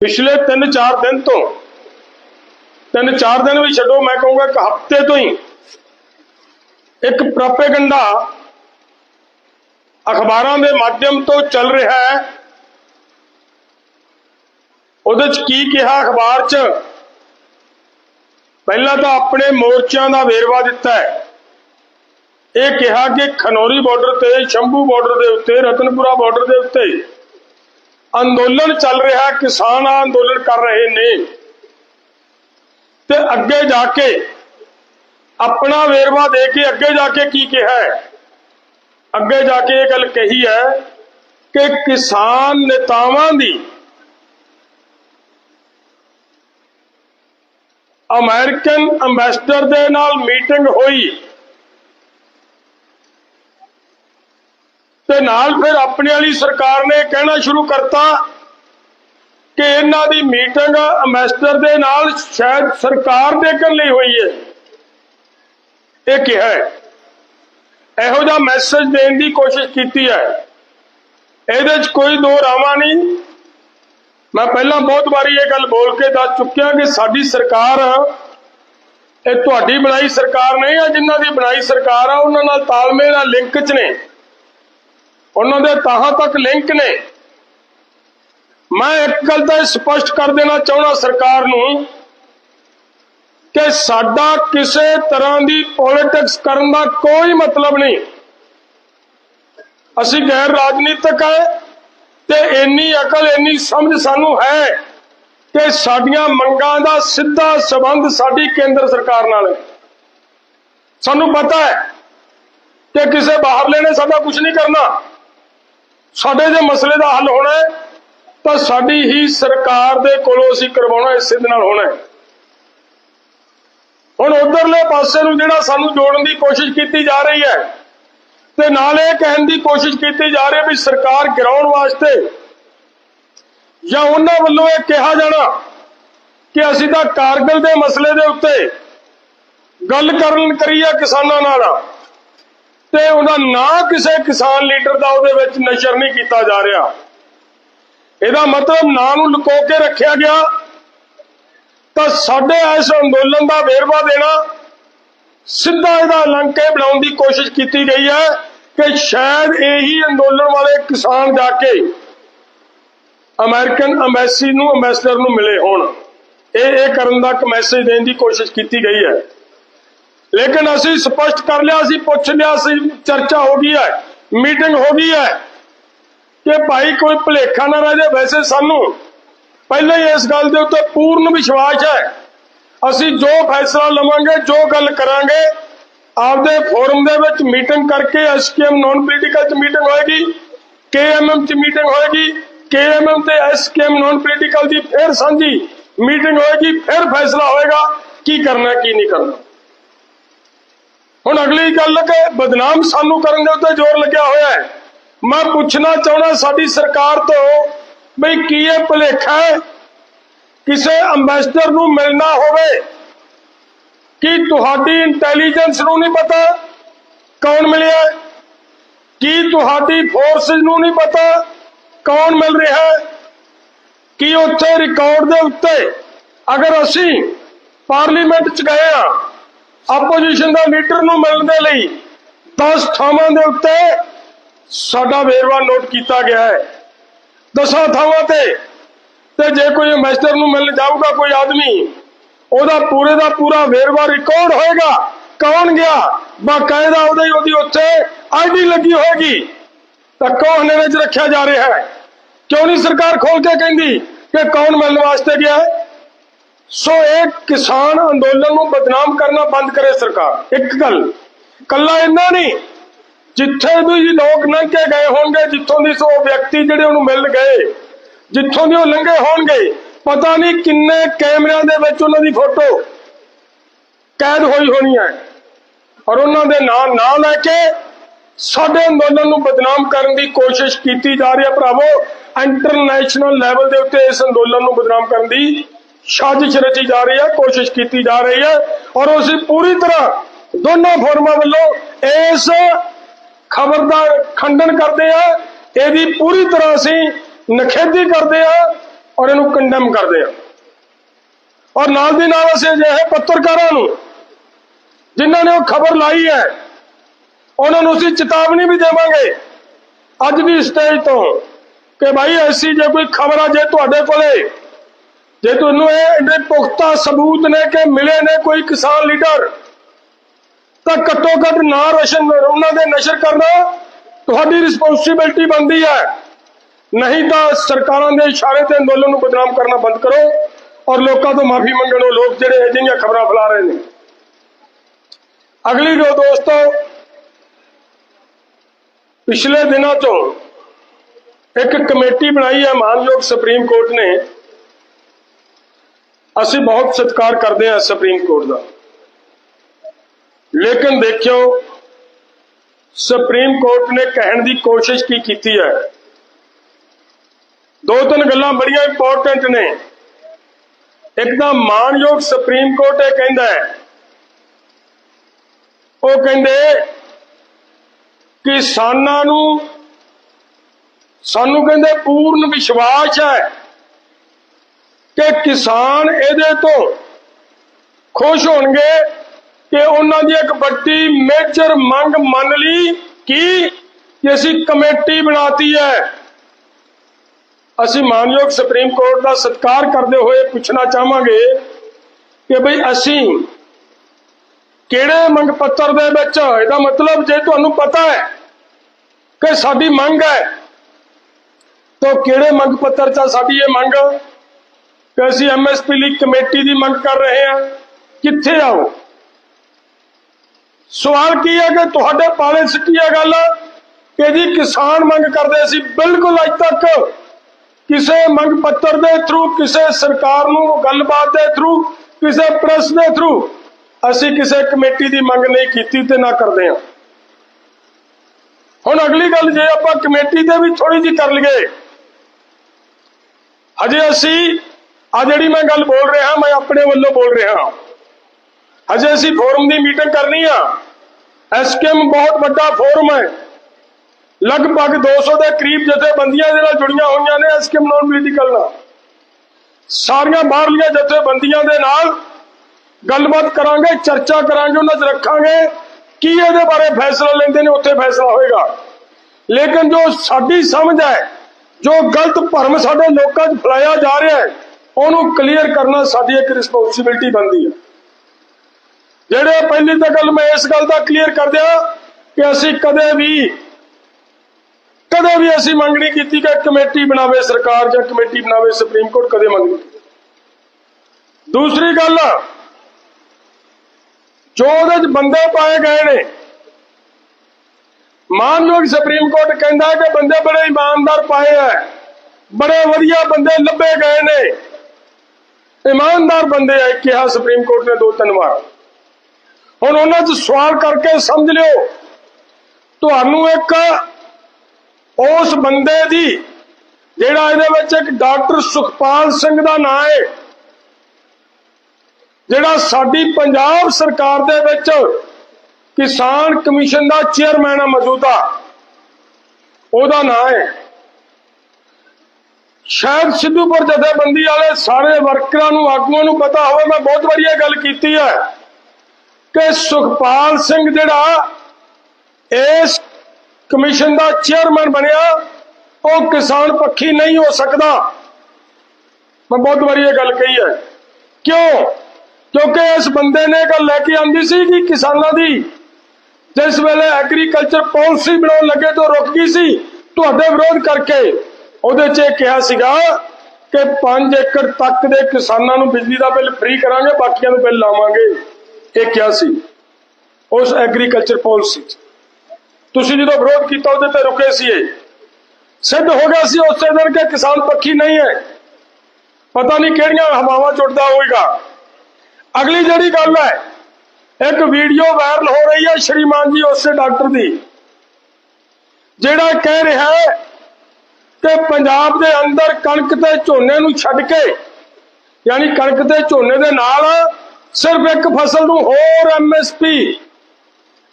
ਪਿਛਲੇ 3-4 ਦਿਨ ਤੋਂ 3-4 ਦਿਨ ਵੀ ਛੱਡੋ, ਮੈਂ ਕਹੂੰਗਾ ਇੱਕ ਹਫ਼ਤੇ ਤੋਂ ਹੀ ਇੱਕ ਪ੍ਰੋਪੇਗੈਂਡਾ ਅਖਬਾਰਾਂ ਦੇ ਮਾਧਿਅਮ ਤੋਂ ਚੱਲ ਰਿਹਾ ਹੈ। ਉਹਦੇ ਚ ਕੀ ਕਿਹਾ ਅਖਬਾਰ ਚ? ਪਹਿਲਾਂ ਤਾਂ ਆਪਣੇ ਮੋਰਚਿਆਂ ਦਾ ਵੇਰਵਾ ਦਿੱਤਾ ਹੈ। ਇਹ ਕਿਹਾ ਕਿ ਖਨੌਰੀ ਬਾਰਡਰ ਤੇ, ਸ਼ੰਭੂ ਬਾਰਡਰ ਦੇ ਉੱਤੇ, ਰਤਨਪੁਰਾ ਬਾਰਡਰ ਦੇ ਉੱਤੇ ਅੰਦੋਲਨ ਚੱਲ ਰਿਹਾ, ਕਿਸਾਨ ਅੰਦੋਲਨ ਕਰ ਰਹੇ ਨੇ। ਤੇ ਅੱਗੇ ਜਾ ਕੇ ਆਪਣਾ ਵੇਰਵਾ ਦੇ ਕੇ ਅੱਗੇ ਜਾ ਕੇ ਕੀ ਕਿਹਾ ਹੈ? ਅੱਗੇ ਜਾ ਕੇ ਇਹ ਗੱਲ ਕਹੀ ਹੈ ਕਿ ਕਿਸਾਨ ਨੇਤਾਵਾਂ ਦੀ ਅਮਰੀਕਨ ਐਮਬੈਸਡਰ ਦੇ ਨਾਲ ਮੀਟਿੰਗ ਹੋਈ। ਤੇ ਨਾਲ ਫਿਰ ਆਪਣੇ ਵਾਲੀ ਸਰਕਾਰ ਨੇ ਕਹਿਣਾ ਸ਼ੁਰੂ ਕਰਤਾ ਕਿ ਇਹਨਾਂ ਦੀ ਮੀਟਿੰਗ ਐਮਬੈਸਡਰ ਦੇ ਨਾਲ ਸ਼ਾਇਦ ਸਰਕਾਰ ਦੇ ਕਰਨ ਲਈ ਹੋਈ ਹੈ ਇਹ ਕਿਹਾ ਹੈ। ਇਹੋ ਜਿਹਾ ਮੈਸੇਜ ਦੇਣ ਦੀ ਕੋਸ਼ਿਸ਼ ਕੀਤੀ ਹੈ। ਇਹਦੇ 'ਚ ਕੋਈ ਦੋ ਰਾਵਾਂ ਨਹੀਂ। ਮੈਂ ਪਹਿਲਾਂ ਬਹੁਤ ਵਾਰੀ ਇਹ ਗੱਲ ਬੋਲ ਕੇ ਦੱਸ ਚੁੱਕਿਆ ਕਿ ਸਾਡੀ ਸਰਕਾਰ, ਇਹ ਤੁਹਾਡੀ ਬਣਾਈ ਸਰਕਾਰ ਨਹੀਂ ਆ, ਜਿਨ੍ਹਾਂ ਦੀ ਬਣਾਈ ਸਰਕਾਰ ਆ, ਉਹਨਾਂ ਨਾਲ ਤਾਲਮੇਲ ਆ, ਲਿੰਕ 'ਚ ਨੇ। ਉਹਨਾਂ ਦੇ ਤਾਹਾਂ ਤੱਕ ਲਿੰਕ ਨੇ। ਮੈਂ ਇੱਕ ਗੱਲ ਤਾਂ ਇਹ ਸਪਸ਼ਟ ਕਰ ਦੇਣਾ ਚਾਹੁੰਦਾ ਸਰਕਾਰ ਨੂੰ ਕਿ ਸਾਡਾ ਕਿਸੇ ਤਰ੍ਹਾਂ ਦੀ ਪੋਲਿਟਿਕਸ ਕਰਨ ਦਾ ਕੋਈ ਮਤਲਬ ਨਹੀਂ। ਅਸੀਂ ਗੈਰ ਰਾਜਨੀਤਿਕ ਹੈ ਤੇ ਇੰਨੀ ਅਕਲ, ਇੰਨੀ ਸਮਝ ਸਾਨੂੰ ਹੈ ਕਿ ਸਾਡੀਆਂ ਮੰਗਾਂ ਦਾ ਸਿੱਧਾ ਸਬੰਧ ਸਾਡੀ ਕੇਂਦਰ ਸਰਕਾਰ ਨਾਲ ਹੈ। ਸਾਨੂੰ ਪਤਾ ਹੈ ਕਿ ਕਿਸੇ ਬਾਹਰਲੇ ਨੇ ਸਾਡਾ ਕੁਝ ਨਹੀਂ ਕਰਨਾ। ਸਾਡੇ ਜੇ ਮਸਲੇ ਦਾ ਹੱਲ ਹੋਣਾ ਹੈ, ਤਾਂ ਸਾਡੀ ਹੀ ਸਰਕਾਰ ਦੇ ਕੋਲੋਂ ਅਸੀਂ ਕਰਵਾਉਣਾ ਇਸੇ ਦੇ ਨਾਲ ਹੋਣਾ ਹੈ। ਹੁਣ ਉਧਰਲੇ ਪਾਸੇ ਨੂੰ ਜਿਹੜਾ ਸਾਨੂੰ ਜੋੜਨ ਦੀ ਕੋਸ਼ਿਸ਼ ਕੀਤੀ ਜਾ ਰਹੀ ਹੈ, ਤੇ ਨਾਲ ਇਹ ਕਹਿਣ ਦੀ ਕੋਸ਼ਿਸ਼ ਕੀਤੀ ਜਾ ਰਹੀ ਹੈ ਵੀ ਸਰਕਾਰ ਗਿਰਾਉਣ ਵਾਸਤੇ ਜਾਂ ਉਹਨਾਂ ਵੱਲੋਂ ਇਹ ਕਿਹਾ ਜਾਣਾ ਕਿ ਅਸੀਂ ਤਾਂ ਕਾਰਗਲ ਦੇ ਮਸਲੇ ਦੇ ਉੱਤੇ ਗੱਲ ਕਰਨ ਕਰੀ ਆ ਕਿਸਾਨਾਂ ਨਾਲ। ਤੇ ਉਹਦਾ ਨਾਂ ਕਿਸੇ ਕਿਸਾਨ ਲੀਡਰ ਦਾ ਉਹਦੇ ਵਿੱਚ ਨਸ਼ਰ ਨਹੀਂ ਕੀਤਾ ਜਾ ਰਿਹਾ। ਇਹਦਾ ਮਤਲਬ ਨਾਂ ਨੂੰ ਲੁਕੋ ਕੇ ਰੱਖਿਆ ਗਿਆ ਤਾਂ ਸਾਡੇ ਇਸ ਅੰਦੋਲਨ ਦਾ ਵੇਰਵਾ ਦੇਣਾ ਸਿੱਧਾ ਇਹਦਾ ਲੰਕੇ ਬਣਾਉਣ ਦੀ ਕੋਸ਼ਿਸ਼ ਕੀਤੀ ਗਈ ਹੈ ਕਿ ਸ਼ਾਇਦ ਇਹੀ ਅੰਦੋਲਨ ਵਾਲੇ ਕਿਸਾਨ ਜਾ ਕੇ ਅਮਰੀਕਨ ਐਮਬੈਸੀ ਨੂੰ, ਐਮਬੈਸਡਰ ਨੂੰ ਮਿਲੇ ਹੋਣ। ਇਹ ਇਹ ਕਰਨ ਦਾ ਇੱਕ ਮੈਸੇਜ ਦੇਣ ਦੀ ਕੋਸ਼ਿਸ਼ ਕੀਤੀ ਗਈ ਹੈ। ਲੇਕਿਨ ਅਸੀਂ ਸਪਸ਼ਟ ਕਰ ਲਿਆ ਸੀ, ਪੁੱਛ ਲਿਆ ਸੀ, ਚਰਚਾ ਹੋ ਗਈ ਹੈ, ਮੀਟਿੰਗ ਹੋ ਗਈ ਹੈ ਕਿ ਭਾਈ ਕੋਈ ਭੁਲੇਖਾ ਨਾ ਰਹਿ ਜਾਏ ਵੈਸੇ ਸਾਨੂੰ। ਪਹਿਲਾਂ ਹੀ ਇਸ ਗੱਲ ਦੇ ਉੱਤੇ ਪੂਰਨ ਵਿਸ਼ਵਾਸ ਹੈ। ਅਸੀਂ ਜੋ ਫੈਸਲਾ ਲਵਾਂਗੇ, ਜੋ ਗੱਲ ਕਰਾਂਗੇ, ਆਪਦੇ ਫੋਰਮ ਦੇ ਵਿੱਚ ਮੀਟਿੰਗ ਕਰਕੇ ਐਸਕੇਐਮ ਨਾਨ ਪੋਲੀਟੀਕਲ ਚ ਮੀਟਿੰਗ ਹੋਏਗੀ, ਕੇਐਮਐਮ ਚ ਮੀਟਿੰਗ ਹੋਏਗੀ, ਕੇਐਮਐਮ ਤੇ ਐਸਕੇਐਮ ਨਾਨ ਪੋਲੀਟੀਕਲ ਦੀ ਫਿਰ ਸਾਂਝੀ ਮੀਟਿੰਗ ਹੋਏਗੀ, ਫਿਰ ਫੈਸਲਾ ਹੋਏਗਾ, ਕੀ ਕਰਨਾ, ਕੀ ਨਹੀਂ ਕਰਨਾ। ਹੁਣ ਅਗਲੀ ਗੱਲ ਕਿ ਬਦਨਾਮ ਸਾਨੂੰ ਕਰਨ ਦੇ ਉੱਤੇ ਜ਼ੋਰ ਲੱਗਿਆ ਹੋਇਆ ਹੈ। ਮੈਂ ਪੁੱਛਣਾ ਚਾਹੁੰਦਾ ਸਾਡੀ ਸਰਕਾਰ ਤੋਂ ਬਈ ਕੀ ਇਹ ਭੁਲੇਖਾ ਹੈ? ਕਿਸੇ ਐਮਬੈਸਡਰ ਨੂੰ ਮਿਲਣਾ ਹੋਵੇ, ਕੀ ਤੁਹਾਡੀ ਇੰਟੈਲੀਜੈਂਸ ਨੂੰ ਨਹੀਂ ਪਤਾ ਕੌਣ ਮਿਲਿਆ ਕੀ ਤੁਹਾਡੀ ਫੋਰਸਿਸ ਨੂੰ ਨਹੀਂ ਪਤਾ ਕੌਣ ਮਿਲ ਰਿਹਾ ਹੈ? ਕੀ ਉੱਥੇ ਰਿਕਾਰਡ ਦੇ ਉੱਤੇ ਅਗਰ ਅਸੀਂ ਪਾਰਲੀਮੈਂਟ ਚ ਗਏ ਆ ਆਪੋਜੀਸ਼ਨ ਦਾ ਲੀਡਰ ਨੂੰ ਮਿਲਣ ਦੇ ਲਈ 10 ਥਾਵਾਂ ਦੇ ਉੱਤੇ ਸਾਡਾ ਵੇਰਵਾ ਨੋਟ ਕੀਤਾ ਗਿਆ ਹੈ। ਦਸਾਂ ਥਾਵਾਂ ਤੇ ਤੇ ਜੇ ਕੋਈ ਐਮਬੈਸਡਰ ਨੂੰ ਮਿਲਣ ਜਾਊਗਾ ਕੋਈ ਆਦਮੀ, ਉਹਦਾ ਪੂਰੇ ਦਾ ਪੂਰਾ ਵੇਰਵਾ ਰਿਕਾਰਡ ਹੋਏਗਾ, ਕੌਣ ਗਿਆ? ਬਾਕਾਇਦਾ ਉਹਦੇ ਉਹਦੀ ਉੱਥੇ ਆਈਡੀ ਲੱਗੀ ਹੋਏਗੀ। ਤਾਂ ਕੌਣ ਦੇ ਵਿੱਚ ਰੱਖਿਆ ਜਾ ਰਿਹਾ ਹੈ? ਕਿਉਂ ਨਹੀਂ ਸਰਕਾਰ ਖੋਲ ਕੇ ਕਹਿੰਦੀ ਕਿ ਕੌਣ ਮਿਲਣ ਵਾਸਤੇ ਗਿਆ ਹੈ? ਸੋ ਇਹ ਕਿਸਾਨ ਅੰਦੋਲਨ ਨੂੰ ਬਦਨਾਮ ਕਰਨਾ ਬੰਦ ਕਰੇ ਸਰਕਾਰ। ਇੱਕ ਗੱਲ, ਕੱਲਾ ਇੰਨਾ ਨਹੀਂ, ਜਿੱਥੇ ਵੀ ਲੋਕ ਲੰਘ ਕੇ ਗਏ ਹੋਣਗੇ, ਜਿੱਥੋਂ ਦੀ ਸੋ ਵਿਅਕਤੀ ਜਿਹੜੇ ਉਹਨੂੰ ਮਿਲ ਗਏ, ਜਿੱਥੋਂ ਦੀ ਉਹ ਲੰਘੇ ਹੋਣਗੇ, ਪਤਾ ਨਹੀਂ ਕਿੰਨੇ ਕੈਮਰਿਆਂ ਦੇ ਵਿੱਚ ਉਹਨਾਂ ਦੀ ਫੋਟੋ ਕੈਦ ਹੋਈ ਹੋਣੀ ਹੈ। ਔਰ ਉਹਨਾਂ ਦੇ ਨਾਂ ਨਾ ਲੈ ਕੇ ਸਾਡੇ ਅੰਦੋਲਨ ਨੂੰ ਬਦਨਾਮ ਕਰਨ ਦੀ ਕੋਸ਼ਿਸ਼ ਕੀਤੀ ਜਾ ਰਹੀ ਹੈ। ਭਰਾਵੋ, ਇੰਟਰਨੈਸ਼ਨਲ ਲੈਵਲ ਦੇ ਉੱਤੇ ਇਸ ਅੰਦੋਲਨ ਨੂੰ ਬਦਨਾਮ ਕਰਨ ਦੀ ਸਾਜ਼ਿਸ਼ ਰਚੀ ਜਾ ਰਹੀ ਹੈ, ਕੋਸ਼ਿਸ਼ ਕੀਤੀ ਜਾ ਰਹੀ ਹੈ ਔਰ ਅਸੀਂ ਪੂਰੀ ਤਰ੍ਹਾਂ ਦੋਨੋਂ ਫੋਰਮਾਂ ਵੱਲੋਂ ਇਸ ਖਬਰ ਦਾ ਖੰਡਨ ਕਰਦੇ ਆ, ਇਹਦੀ ਪੂਰੀ ਤਰ੍ਹਾਂ ਅਸੀਂ ਨਖੇਦੀ ਕਰਦੇ ਆ ਔਰ ਇਹਨੂੰ ਕੰਡੈਮ ਕਰਦੇ ਹਾਂ ਔਰ ਨਾਲ ਦੀ ਨਾਲ ਅਸੀਂ ਅਜਿਹੇ ਪੱਤਰਕਾਰਾਂ ਨੂੰ ਜਿਨ੍ਹਾਂ ਨੇ ਉਹ ਖਬਰ ਲਾਈ ਹੈ, ਉਹਨਾਂ ਨੂੰ ਅਸੀਂ ਚੇਤਾਵਨੀ ਵੀ ਦੇਵਾਂਗੇ। ਅੱਜ ਦੀ ਸਟੇਜ ਤੋਂ ਕਿ ਭਾਈ ਐਸੀ ਜੇ ਕੋਈ ਖਬਰ ਆ ਜੇ ਤੁਹਾਡੇ ਕੋਲੇ ਜੇ ਤੁਹਾਨੂੰ ਇਹ ਇੰਨੇ ਪੁਖਤਾ ਸਬੂਤ ਨੇ ਕਿ ਮਿਲੇ ਨੇ ਕੋਈ ਕਿਸਾਨ ਲੀਡਰ, ਤਾਂ ਘੱਟੋ ਘੱਟ ਨਾ ਰੋਸ਼ਨ ਉਹਨਾਂ ਦੇ ਨਸ਼ਰ ਕਰਨਾ ਤੁਹਾਡੀ ਰਿਸਪੌਂਸਿਬਿਲਟੀ ਬਣਦੀ ਹੈ। ਨਹੀਂ ਤਾਂ ਸਰਕਾਰਾਂ ਦੇ ਇਸ਼ਾਰੇ ਤੇ ਅੰਦੋਲਨ ਨੂੰ ਬਦਨਾਮ ਕਰਨਾ ਬੰਦ ਕਰੋ ਔਰ ਲੋਕਾਂ ਤੋਂ ਮਾਫੀ ਮੰਗਣੋ ਲੋਕ ਜਿਹੜੇ ਅਜਿਹੀਆਂ ਖਬਰਾਂ ਫੈਲਾ ਰਹੇ ਨੇ। ਅਗਲੀ ਜੋ ਦੋਸਤੋ ਪਿਛਲੇ ਦਿਨਾਂ ਤੋਂ ਇੱਕ ਕਮੇਟੀ ਬਣਾਈ ਹੈ ਮਾਨਯੋਗ ਸੁਪਰੀਮ ਕੋਰਟ ਨੇ। ਅਸੀਂ ਬਹੁਤ ਸਤਿਕਾਰ ਕਰਦੇ ਹਾਂ ਸੁਪਰੀਮ ਕੋਰਟ ਦਾ। ਲੇਕਿਨ ਦੇਖਿਓ ਸੁਪਰੀਮ ਕੋਰਟ ਨੇ ਕਹਿਣ ਦੀ ਕੋਸ਼ਿਸ਼ ਕੀ ਕੀਤੀ ਹੈ? ਦੋ ਤਿੰਨ ਗੱਲਾਂ ਬੜੀਆਂ ਇੰਪੋਰਟੈਂਟ ਨੇ। ਇੱਕ ਤਾਂ ਮਾਨਯੋਗ ਸੁਪਰੀਮ ਕੋਰਟ ਇਹ ਕਹਿੰਦਾ ਹੈ। ਉਹ ਕਹਿੰਦੇ ਕਿਸਾਨਾਂ ਨੂੰ, ਸਾਨੂੰ ਕਹਿੰਦੇ ਪੂਰਨ ਵਿਸ਼ਵਾਸ ਹੈ। ਕਿ ਕਿਸਾਨ ਇਹਦੇ ਤੋਂ ਖੁਸ਼ ਹੋਣਗੇ ਕਿ ਉਹਨਾਂ ਦੀ ਇੱਕ ਵੱਡੀ ਮੇਜਰ ਮੰਗ ਮੰਨ ਲਈ ਕਿ ਅਸੀਂ ਕਮੇਟੀ ਬਣਾਤੀ ਹੈ, ਅਸੀਂ ਮਾਨਯੋਗ ਸੁਪਰੀਮ ਕੋਰਟ ਦਾ ਸਤਿਕਾਰ ਕਰਦੇ ਹੋਏ ਪੁੱਛਣਾ ਚਾਹਾਂਗੇ ਕਿ ਭਈ ਅਸੀਂ ਕਿਹੜੇ ਮੰਗ ਪੱਤਰ ਦੇ ਵਿੱਚ, ਇਹਦਾ ਮਤਲਬ ਜੇ ਤੁਹਾਨੂੰ ਪਤਾ ਹੈ ਕਿ ਸਾਡੀ ਮੰਗ ਹੈ, ਤਾਂ ਕਿਹੜੇ ਮੰਗ ਪੱਤਰ 'ਚ ਸਾਡੀ ਇਹ ਮੰਗ? ਕਿ ਅਸੀਂ ਐਮਐਸਪੀ ਲਈ ਕਮੇਟੀ ਦੀ ਮੰਗ ਕਰ ਰਹੇ ਹਾਂ, ਕਿੱਥੇ ਆਓ ਸਵਾਲ ਕੀ ਹੈ ਕਿ ਤੁਹਾਡੇ ਪਾਲੇ ਸਿੱਟੀ ਹੈ ਗੱਲ? ਕਿ ਜੀ ਕਿਸਾਨ ਮੰਗ ਕਰਦੇ ਸੀ, ਬਿਲਕੁਲ ਅੱਜ ਤੱਕ ਕਿਸੇ ਮੰਗ ਪੱਤਰ ਦੇ ਥਰੂ ਕਿਸੇ ਸਰਕਾਰ ਨੂੰ ਗੱਲਬਾਤ ਦੇ ਥਰੂ ਕਿਸੇ ਪ੍ਰੈਸ ਦੇ ਥਰੂ ਅਸੀਂ ਕਿਸੇ ਕਮੇਟੀ ਦੀ ਮੰਗ ਨਹੀਂ ਕੀਤੀ ਤੇ ਨਾ ਕਰਦੇ ਹਾਂ। ਹੁਣ ਅਗਲੀ ਗੱਲ ਜੇ ਆਪਾਂ ਕਮੇਟੀ ਤੇ ਵੀ ਥੋੜੀ ਜੀ ਕਰ ਲਈਏ, ਹਜੇ ਅਸੀਂ ਆ ਜਿਹੜੀ ਮੈਂ ਗੱਲ ਬੋਲ ਰਿਹਾ, ਮੈਂ ਆਪਣੇ ਵੱਲੋਂ ਬੋਲ ਰਿਹਾ ਅਜੇ ਅਸੀਂ ਫੋਰਮ ਦੀ ਮੀਟਿੰਗ ਕਰਨੀ ਆ। ਐਸਕੇਐਮ ਬਹੁਤ ਵੱਡਾ ਫੋਰਮ ਹੈ। ਲਗਭਗ 200 ਦੇ ਕਰੀਬ ਜਥੇਬੰਦੀਆਂ ਦੇ ਨਾਲ ਜੁੜੀਆਂ ਹੋਈਆਂ ਨੇ ਐਸਕੇਐਮ ਨਾਨ ਪੋਲੀਟੀਕਲ ਨਾਲ। ਸਾਰੀਆਂ ਬਾਹਰਲੀਆਂ ਜਥੇਬੰਦੀਆਂ ਦੇ ਨਾਲ ਗੱਲਬਾਤ ਕਰਾਂਗੇ, ਚਰਚਾ ਕਰਾਂਗੇ, ਉਹਨਾਂ 'ਚ ਰੱਖਾਂਗੇ ਕੀ ਇਹਦੇ ਬਾਰੇ ਫੈਸਲਾ ਲੈਂਦੇ ਨੇ, ਉੱਥੇ ਫੈਸਲਾ ਹੋਏਗਾ। ਲੇਕਿਨ ਜੋ ਸਾਡੀ ਸਮਝ ਹੈ, ਜੋ ਗਲਤ ਭਰਮ ਸਾਡੇ ਲੋਕਾਂ 'ਚ ਫੈਲਾਇਆ ਜਾ ਰਿਹਾ ਹੈ ਉਹਨੂੰ ਕਲੀਅਰ ਕਰਨਾ ਸਾਡੀ ਇੱਕ ਰਿਸਪੌਂਸਿਬਿਲਟੀ ਬਣਦੀ ਹੈ ਜਿਹੜੇ ਪਹਿਲੀ ਤਾਂ ਗੱਲ ਮੈਂ ਇਸ ਗੱਲ ਦਾ ਕਲੀਅਰ ਕਰ ਦਿਆਂ ਕਿ ਅਸੀਂ ਕਦੇ ਵੀ ਕਦੇ ਵੀ ਅਸੀਂ ਮੰਗ ਨਹੀਂ ਕੀਤੀ ਕਿ ਕਮੇਟੀ ਬਣਾਵੇ ਸਰਕਾਰ ਜਾਂ ਕਮੇਟੀ ਬਣਾਵੇ ਸੁਪਰੀਮ ਕੋਰਟ, ਕਦੇ ਮੰਗ ਦੂਸਰੀ ਗੱਲ, ਜੋ ਉਹਦੇ ਚ ਬੰਦੇ ਪਾਏ ਗਏ ਨੇ, ਮਾਨਯੋਗ ਸੁਪਰੀਮ ਕੋਰਟ ਕਹਿੰਦਾ ਕਿ ਬੰਦੇ ਬੜੇ ਇਮਾਨਦਾਰ ਪਾਏ ਐ ਬੜੇ ਵਧੀਆ ਬੰਦੇ ਲੱਭੇ ਗਏ ਨੇ। ਇਮਾਨਦਾਰ ਬੰਦੇ ਐ ਕਿਹਾ ਸੁਪਰੀਮ ਕੋਰਟ ਨੇ ਦੋ ਤਿੰਨ ਵਾਰ। ਹੁਣ ਉਹਨਾਂ 'ਚ ਸਵਾਲ ਕਰਕੇ ਸਮਝ ਲਿਓ, ਤੁਹਾਨੂੰ ਇੱਕ ਉਸ ਬੰਦੇ ਦੀ, ਜਿਹੜਾ ਇਹਦੇ ਵਿੱਚ ਇੱਕ ਡਾਕਟਰ ਸੁਖਪਾਲ ਸਿੰਘ ਦਾ ਨਾਮ ਹੈ ਜਿਹੜਾ ਸਾਡੀ ਪੰਜਾਬ ਸਰਕਾਰ ਦੇ ਵਿੱਚ ਕਿਸਾਨ ਕਮਿਸ਼ਨ ਦਾ ਚੇਅਰਮੈਨ ਹੈ ਮੌਜੂਦਾ, ਉਹਦਾ ਨਾਮ ਹੈ ਸ਼ਾਇਦ ਸਿੱਧੂਪੁਰ ਜਥੇਬੰਦੀ ਵਾਲੇ ਸਾਰੇ ਵਰਕਰਾਂ ਨੂੰ, ਆਗੂਆਂ ਨੂੰ ਪਤਾ ਹੋਵੇ, ਮੈਂ ਬਹੁਤ ਵਾਰੀ ਇਹ ਗੱਲ ਕੀਤੀ ਹੈ ਕਿ ਸੁਖਪਾਲ ਸਿੰਘ ਜਿਹੜਾ ਇਸ ਕਮਿਸ਼ਨ ਦਾ ਚੇਅਰਮੈਨ ਬਣਿਆ, ਉਹ ਕਿਸਾਨ ਪੱਖੀ ਨਹੀਂ ਹੋ ਸਕਦਾ। ਮੈਂ ਬਹੁਤ ਵਾਰੀ ਇਹ ਗੱਲ ਕਹੀ ਹੈ। ਕਿਉਂ? ਕਿਉਂਕਿ ਇਸ ਬੰਦੇ ਨੇ ਗੱਲ ਲੈ ਕੇ ਆਂਦੀ ਸੀ ਕਿ ਕਿਸਾਨਾਂ ਦੀ ਜਿਸ ਵੇਲੇ ਐਗਰੀਕਲਚਰ ਪਾਲਿਸੀ ਬਣਾਉਣ ਲੱਗੇ ਤਾਂ ਰੁਕ ਗਈ ਸੀ, ਤੁਹਾਡੇ ਵਿਰੋਧ ਕਰਕੇ ਉਹਦੇ 'ਚ ਇਹ ਕਿਹਾ ਸੀਗਾ ਕਿ 5 ਏਕੜ ਤੱਕ ਦੇ ਕਿਸਾਨਾਂ ਨੂੰ ਬਿਜਲੀ ਦਾ ਬਿੱਲ ਫ੍ਰੀ ਕਰਾਂਗੇ, ਬਾਕੀਆਂ ਨੂੰ ਬਿੱਲ ਲਾਵਾਂਗੇ। ਇਹ ਕਿਹਾ ਸੀ। ਉਸ ਐਗਰੀਕਲਚਰ ਪਾਲਿਸੀ 'ਚ। ਤੁਸੀਂ ਜਦੋਂ ਵਿਰੋਧ ਕੀਤਾ, ਉਹਦੇ ਤੇ ਰੁਕੇ ਸੀ ਇਹ। ਸਿੱਧ ਹੋ ਗਿਆ ਸੀ ਉਸੇ ਦਿਨ ਕਿ ਕਿਸਾਨ ਪੱਖੀ ਨਹੀਂ ਹੈ। ਪਤਾ ਨਹੀਂ ਕਿਹੜੀਆਂ ਹਵਾਵਾਂ ਚੁੱਟਦਾ ਹੋਏਗਾ ਅਗਲੀ ਜਿਹੜੀ ਗੱਲ ਹੈ, ਇੱਕ ਵੀਡੀਓ ਵਾਇਰਲ ਹੋ ਰਹੀ ਹੈ ਸ਼੍ਰੀਮਾਨ ਜੀ, ਉਸੇ ਡਾਕਟਰ ਦੀ। ਜਿਹੜਾ ਕਹਿ ਰਿਹਾ ਹੈ ਕਿ ਪੰਜਾਬ ਦੇ ਅੰਦਰ ਕਣਕ ਤੇ ਝੋਨੇ ਨੂੰ ਛੱਡ ਕੇ, ਯਾਨੀ ਕਣਕ ਤੇ ਝੋਨੇ ਦੇ ਨਾਲ ਸਿਰਫ ਇੱਕ ਫਸਲ ਨੂੰ ਹੋਰ ਐਮਐਸਪੀ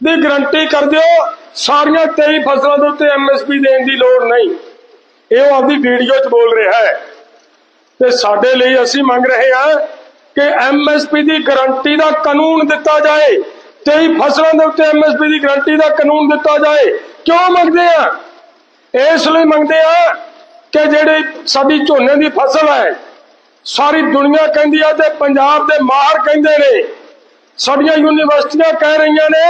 ਦੀ ਗਰੰਟੀ ਕਰ ਦਿਓ, ਸਾਰੀਆਂ 23 ਫਸਲਾਂ ਦੇ ਉੱਤੇ ਐਮਐਸਪੀ ਦੇਣ ਦੀ ਲੋੜ ਨਹੀਂ। ਇਹ ਉਹ ਆਪਦੀ ਵੀਡੀਓ 'ਚ ਬੋਲ ਰਿਹਾ ਹੈ। ਤੇ ਸਾਡੇ ਲਈ ਅਸੀਂ ਮੰਗ ਰਹੇ ਹਾਂ ਕਿ ਐਮਐਸਪੀ ਦੀ ਗਰੰਟੀ ਦਾ ਕਾਨੂੰਨ ਦਿੱਤਾ ਜਾਏ, ਤੇਈ ਫਸਲਾਂ ਦੇ ਉੱਤੇ ਐਮਐਸਪੀ ਦੀ ਗਰੰਟੀ ਦਾ ਕਾਨੂੰਨ ਦਿੱਤਾ ਜਾਏ। ਕਿਉਂ ਮੰਗਦੇ ਆ? ਇਸ ਲਈ ਮੰਗਦੇ ਆ ਕਿ ਜਿਹੜੀ ਸਾਡੀ ਝੋਨੇ ਦੀ ਫਸਲ ਹੈ, ਸਾਰੀ ਦੁਨੀਆ ਕਹਿੰਦੀ ਆ ਤੇ ਪੰਜਾਬ ਦੇ ਮਾਹਰ ਕਹਿੰਦੇ ਨੇ। ਸਾਡੀਆਂ ਯੂਨੀਵਰਸਿਟੀਆਂ ਕਹਿ ਰਹੀਆਂ ਨੇ,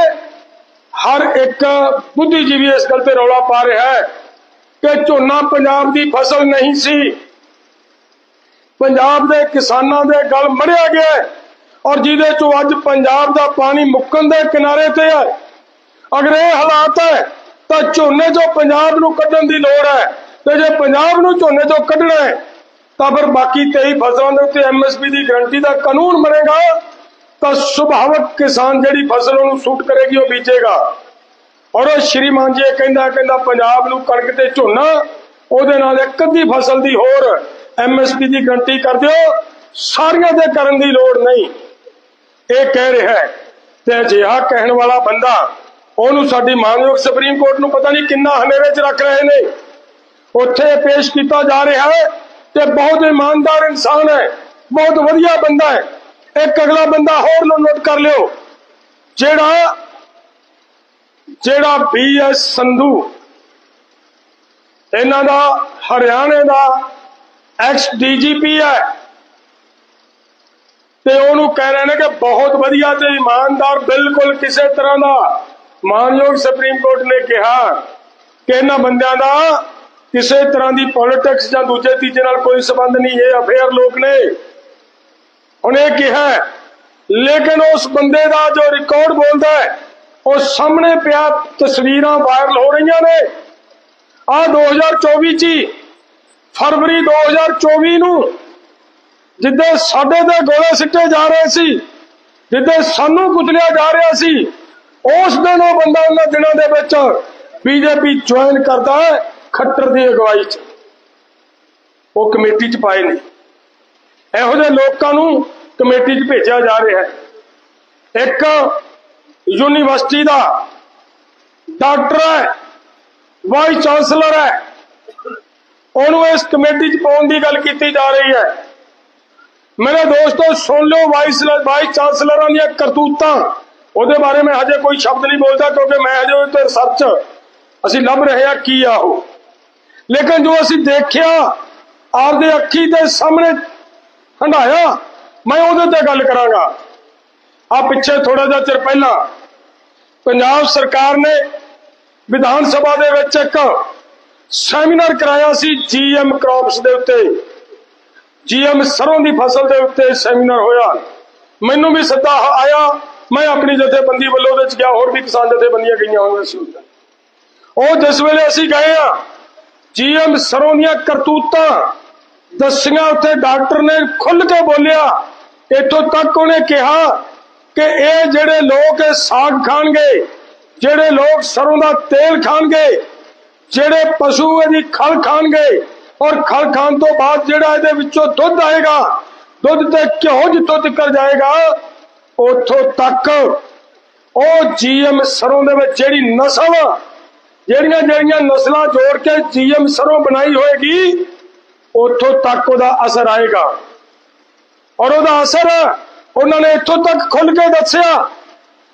ਹਰ ਇੱਕ ਬੁੱਧੀਜੀਵੀ ਇਸ ਗੱਲ ਤੇ ਰੌਲਾ ਪਾ ਰਿਹਾ ਹੈ ਕਿ ਝੋਨਾ ਪੰਜਾਬ ਦੀ ਫਸਲ ਨਹੀਂ ਸੀ। ਪੰਜਾਬ ਦੇ ਕਿਸਾਨਾਂ ਦੇ ਗਲ ਮੜਿਆ ਗਿਆ ਔਰ ਜਿਹਦੇ ਚੋਂ ਅੱਜ ਪੰਜਾਬ ਦਾ ਪਾਣੀ ਮੁੱਕਣ ਦੇ ਕਿਨਾਰੇ ਤੇ ਹੈ। ਅਗਰ ਇਹ ਹਾਲਾਤ ਹੈ ਤਾਂ ਝੋਨੇ ਚੋਂ ਪੰਜਾਬ ਨੂੰ ਕੱਢਣ ਦੀ ਲੋੜ ਹੈ। ਤੇ ਜੇ ਪੰਜਾਬ ਨੂੰ ਝੋਨੇ ਚੋਂ ਕੱਢਣਾ ਹੈ, ਤਾਂ ਫਿਰ ਬਾਕੀ 23 ਫਸਲਾਂ ਦੇ ਉੱਤੇ ਐਮਐਸਪੀ ਦੀ ਗਾਰੰਟੀ ਦਾ ਕਾਨੂੰਨ ਬਣੇਗਾ, ਤਾਂ ਸੁਭਾਵਕ ਕਿਸਾਨ ਜਿਹੜੀ ਫਸਲ ਉਹਨੂੰ ਸੂਟ ਕਰੇਗੀ, ਉਹ ਬੀਜੇਗਾ। ਔਰ ਉਹ ਸ਼੍ਰੀਮਾਨ ਜੀ ਕਹਿੰਦਾ ਕਹਿੰਦਾ ਪੰਜਾਬ ਨੂੰ ਕਣਕ ਤੇ ਝੋਨਾ, ਉਹਦੇ ਨਾਲ ਇੱਕ ਅੱਧੀ ਫਸਲ ਦੀ ਹੋਰ ਐਮਐਸਪੀ ਦੀ ਗਰੰਟੀ ਕਰ ਦਿਓ। ਸਾਰੀਆਂ ਦੇ ਕਰਨ ਦੀ ਲੋੜ ਨਹੀਂ। ਇਹ ਕਹਿ ਰਿਹਾ ਹੈ। ਤੇ ਅਜਿਹਾ ਕਹਿਣ ਵਾਲਾ ਬੰਦਾ ਉਹਨੂੰ ਸਾਡੀ ਮਾਨਯੋਗ ਸੁਪਰੀਮ ਕੋਰਟ ਨੂੰ ਪਤਾ ਨਹੀਂ ਕਿੰਨਾ ਹਨੇਰੇ 'ਚ ਰੱਖ ਰਹੇ ਨੇ। ਉੱਥੇ ਪੇਸ਼ ਕੀਤਾ ਜਾ ਰਿਹਾ ਹੈ ਤੇ ਬਹੁਤ ਇਮਾਨਦਾਰ ਇਨਸਾਨ ਹੈ, ਬਹੁਤ ਵਧੀਆ ਬੰਦਾ ਹੈ। ਇੱਕ ਅਗਲਾ ਬੰਦਾ ਹੋਰ ਨੂੰ ਨੋਟ ਕਰ ਲਿਓ। ਜਿਹੜਾ ਜਿਹੜਾ ਬੀਐਸ ਸੰਧੂ, ਇਹਨਾਂ ਦਾ, ਹਰਿਆਣੇ ਦਾ ਐਕਸ ਡੀਜੀਪੀ ਹੈ। ਤੇ ਉਹਨੂੰ ਕਹਿ ਰਹੇ ਨੇ ਕਿ ਬਹੁਤ ਵਧੀਆ ਤੇ ਇਮਾਨਦਾਰ ਬਿਲਕੁਲ ਕਿਸੇ ਤਰ੍ਹਾਂ ਦਾ ਮਾਨਯੋਗ ਸੁਪਰੀਮ ਕੋਰਟ ਨੇ ਕਿਹਾ ਕਿ ਇਹਨਾਂ ਬੰਦਿਆਂ ਦਾ ਕਿਸੇ ਤਰ੍ਹਾਂ ਦੀ ਪੋਲਿਟਿਕਸ ਜਾਂ ਦੂਜੇ ਤੀਜੇ ਨਾਲ ਕੋਈ ਸਬੰਧ ਨਹੀਂ ਇਹ ਅਫੇਅਰ ਲੋਕ ਨੇ। ਉਹਨੇ ਕਿਹਾ ਲੇਕਿਨ ਉਸ ਬੰਦੇ ਦਾ ਜੋ ਰਿਕਾਰਡ ਬੋਲਦਾ ਹੈ ਉਹ ਸਾਹਮਣੇ ਪਿਆ ਤਸਵੀਰਾਂ ਵਾਇਰਲ ਹੋ ਰਹੀਆਂ ਨੇ। ਆ 2024 ਚ ਹੀ, ਫਰਵਰੀ 2024 ਨੂੰ ਜਿੱਦਾਂ ਸਾਡੇ ਤੇ ਗੋਲੇ ਸਿੱਟੇ ਜਾ ਰਹੇ ਸੀ ਜਿੱਦਾਂ ਸਾਨੂੰ ਕੁਚਲਿਆ ਜਾ ਰਿਹਾ ਸੀ ਉਸ ਦਿਨ ਉਹ ਬੰਦਾ ਉਹਨਾਂ ਦਿਨਾਂ ਦੇ ਵਿੱਚ ਬੀਜੇਪੀ ਜੁਆਇਨ ਕਰਦਾ ਹੈ ਖੱਟਰ ਦੀ ਅਗਵਾਈ 'ਚ। ਉਹ ਕਮੇਟੀ 'ਚ ਪਾਏ ਨੇ। ਇਹੋ ਜਿਹੇ ਲੋਕਾਂ ਨੂੰ ਕਮੇਟੀ 'ਚ ਭੇਜਿਆ ਜਾ ਰਿਹਾ ਹੈ। ਇੱਕ ਯੂਨੀਵਰਸਿਟੀ ਦਾ ਡਾਕਟਰ ਹੈ, ਵਾਈਸ ਚਾਂਸਲਰ ਹੈ। ਉਹਨੂੰ ਇਸ ਕਮੇਟੀ 'ਚ ਪਾਉਣ ਦੀ ਗੱਲ ਕੀਤੀ ਜਾ ਰਹੀ ਹੈ। ਮੇਰੇ ਦੋਸਤੋ, ਸੁਣ ਲਓ ਵਾਈਸ ਵਾਈਸ ਚਾਂਸਲਰਾਂ ਦੀਆਂ ਕਰਤੂਤਾਂ। ਉਹਦੇ ਬਾਰੇ ਮੈਂ ਹਜੇ ਕੋਈ ਸ਼ਬਦ ਨਹੀਂ ਬੋਲਦਾ ਕਿਉਂਕਿ ਮੈਂ ਹਜੇ ਉਹਦੇ ਤੇ ਰਿਸਰਚ ਅਸੀਂ ਲੱਭ ਰਹੇ ਹਾਂ ਕੀ ਆ ਉਹ। ਲੇਕਿਨ ਜੋ ਅਸੀਂ ਦੇਖਿਆ, ਆਪਦੇ ਅੱਖੀ ਦੇ ਸਾਹਮਣੇ ਹੰਡਾਇਆ ਮੈਂ ਉਹਦੇ ਤੇ ਗੱਲ ਕਰਾਂਗਾ। ਆ ਪਿੱਛੇ ਥੋੜਾ ਜਿਹਾ ਚਿਰ ਪਹਿਲਾਂ ਪੰਜਾਬ ਸਰਕਾਰ ਨੇ ਵਿਧਾਨ ਸਭਾ ਦੇ ਵਿੱਚ ਇੱਕ ਸੈਮੀਨਾਰ ਕਰਾਇਆ ਸੀ ਜੀਐਮ ਕ੍ਰੌਪਸ ਦੇ ਉੱਤੇ। ਜੀਐਮ ਸਰੋਂ ਦੀ ਫਸਲ ਦੇ ਉੱਤੇ ਸੈਮੀਨਾਰ ਹੋਇਆ। ਮੈਨੂੰ ਵੀ ਸੱਦਾ ਆਇਆ ਮੈਂ ਆਪਣੀ ਜਥੇਬੰਦੀ ਵੱਲੋਂ ਉਹਦੇ ਚ ਗਿਆ ਹੋਰ ਵੀ ਕਿਸਾਨ ਜਥੇਬੰਦੀਆਂ ਗਈਆਂ ਹੋਈਆਂ ਸੀ ਉੱਥੇ। ਉਹ ਜਿਸ ਵੇਲੇ ਅਸੀਂ ਗਏ ਆ, ਜੀਐਮ ਸਰੋਂ ਦੀਆਂ ਕਰਤੂਤਾਂ ਦੱਸੀਆਂ, ਉੱਥੇ ਡਾਕਟਰ ਨੇ ਖੁੱਲ ਕੇ ਬੋਲਿਆ, ਇੱਥੋਂ ਤੱਕ ਉਹਨੇ ਕਿਹਾ ਕਿ ਇਹ ਜਿਹੜੇ ਲੋਕ ਇਹ ਸਾਗ ਖਾਣਗੇ, ਜਿਹੜੇ ਲੋਕ ਸਰੋਂ ਦਾ ਤੇਲ ਖਾਣਗੇ, ਜਿਹੜੇ ਪਸ਼ੂ ਇਹਦੀ ਖਲ ਖਾਣਗੇ, ਔਰ ਖਲ ਖਾਣ ਤੋਂ ਬਾਅਦ ਜਿਹੜਾ ਇਹਦੇ ਵਿੱਚੋਂ ਦੁੱਧ ਆਏਗਾ, ਦੁੱਧ ਤੇ ਘਿਓ ਜਿੱਥੋਂ ਤੱਕ ਜਾਏਗਾ ਉਥੋਂ ਤੱਕ ਉਹ ਜੀਐਮ ਸਰੋਂ ਦੇ ਵਿੱਚ ਜਿਹੜੀ ਨਸਲ ਜਿਹੜੀਆਂ ਜਿਹੜੀਆਂ ਨਸਲਾਂ ਜੋੜ ਕੇ ਜੀਐਮ ਸਰੋਂ ਬਣਾਈ ਹੋਏਗੀ, ਉੱਥੋਂ ਤੱਕ ਉਹਦਾ ਅਸਰ ਆਏਗਾ। ਔਰ ਉਹਦਾ ਅਸਰ ਉਹਨਾਂ ਨੇ ਇੱਥੋਂ ਤੱਕ ਖੁੱਲ ਕੇ ਦੱਸਿਆ।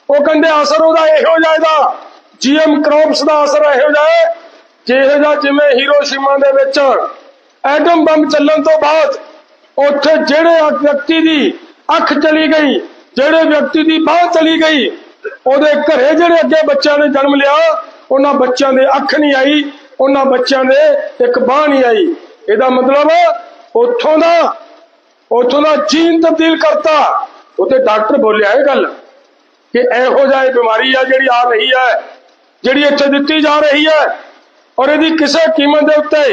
ਉਹ ਕਹਿੰਦੇ ਅਸਰ ਉਹਦਾ ਇਹੋ ਜਿਹਾ ਜੀਐਮ ਕ੍ਰੌਪਸ ਦਾ ਅਸਰ ਇਹੋ ਜਿਹਾ ਜਿਹੋ ਜਿਹਾ ਜਿਵੇਂ ਹੀਰੋਸ਼ੀਮਾ ਦੇ ਵਿੱਚ ਐਟਮ ਬੰਬ ਚੱਲਣ ਤੋਂ ਬਾਅਦ ਉੱਥੇ ਜਿਹੜੇ ਵਿਅਕਤੀ ਦੀ ਅੱਖ ਚਲੀ ਗਈ ਜਿਹੜੇ ਵਿਅਕਤੀ ਦੀ ਬਾਹ ਚਲੀ ਗਈ, ਉਹਦੇ ਘਰੇ ਜਿਹੜੇ ਅੱਗੇ ਬੱਚਿਆਂ ਨੇ ਜਨਮ ਲਿਆ, ਉਹਨਾਂ ਬੱਚਿਆਂ ਦੇ ਅੱਖ ਨਹੀਂ ਆਈ, ਉਹਨਾਂ ਬੱਚਿਆਂ ਦੇ ਇੱਕ ਬਾਹ ਨਹੀਂ ਆਈ। ਇਹਦਾ ਮਤਲਬ ਉੱਥੋਂ ਦਾ ਉੱਥੋਂ ਦਾ ਜੀਨ ਤਬਦੀਲ ਕਰਤਾ। ਉੱਥੇ ਡਾਕਟਰ ਬੋਲਿਆ ਇਹ ਗੱਲ ਕਿ ਇਹੋ ਜਿਹਾ ਬਿਮਾਰੀ ਆ ਜਿਹੜੀ ਆ ਰਹੀ ਹੈ, ਜਿਹੜੀ ਇੱਥੇ ਦਿੱਤੀ ਜਾ ਰਹੀ ਹੈ ਔਰ ਇਹਦੀ ਕਿਸੇ ਕੀਮਤ ਦੇ ਉੱਤੇ